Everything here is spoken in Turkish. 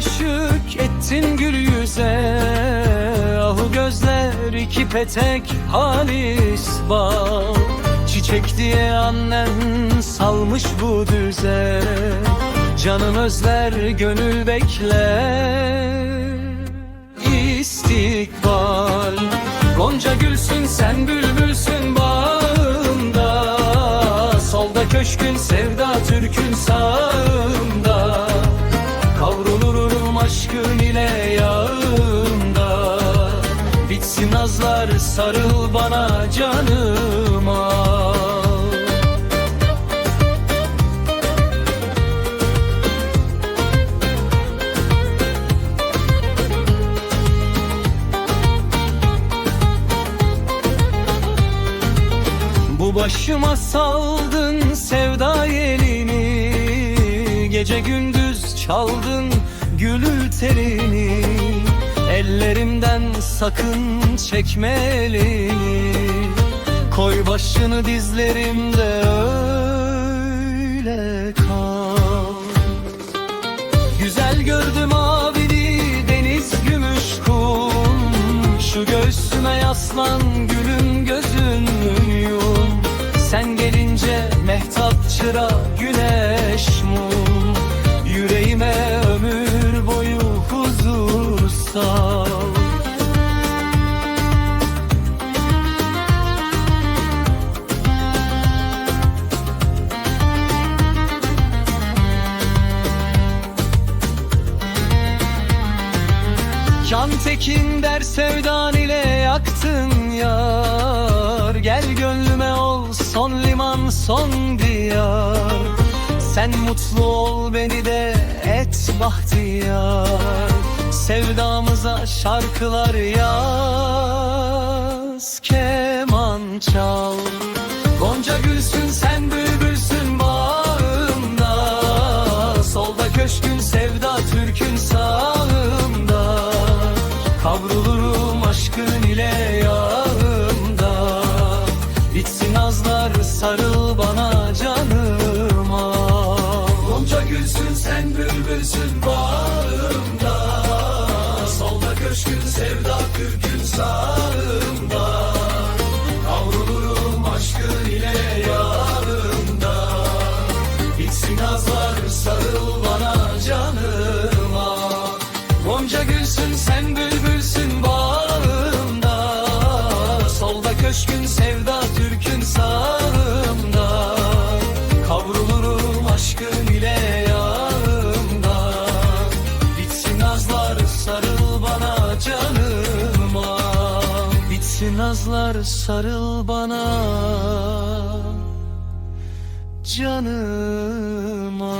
aşık ettin gül yüze. Ahu gözler iki petek halis bal. Çiçek diye annen salmış bu düze. Canım özler gönül bekler. İstikbal. Gonca gülsün sen bülbülsün bağımda Solda köşkün sevda türkün sağımda aşkın ile yağımda Bitsin nazlar sarıl bana canıma. Bu başıma saldın sevda elini. Gece gündüz çaldın gülül terini Ellerimden sakın çekme elini. Koy başını dizlerimde öyle kal. Güzel gördüm mavili deniz gümüş kum. Şu göğsüme yaslan gülüm gözün yum Sen gelince mehtap çıra güneş mum. Yüreğime Can tekin der sevdan ile yaktın yar. Gel gönlüme ol son liman son diyar. Sen mutlu ol beni de et bahtiyar. Sevdamıza şarkılar yaz Keman çal. Gonca gülsün sen bülbülsün bağımda Solda köşkün sevda türkün sağımda sarıl bana canıma. Gonca gülsün sen bülbülsün bağımda. Solda köşkün sevda türkün sağımda. Kavrulurum aşkın ile yağımda Bitsin azlar sarıl bana canıma. Gonca gülsün sen bülbülsün bağımda. Solda köşkün sevda Azlar sarıl bana. Canıma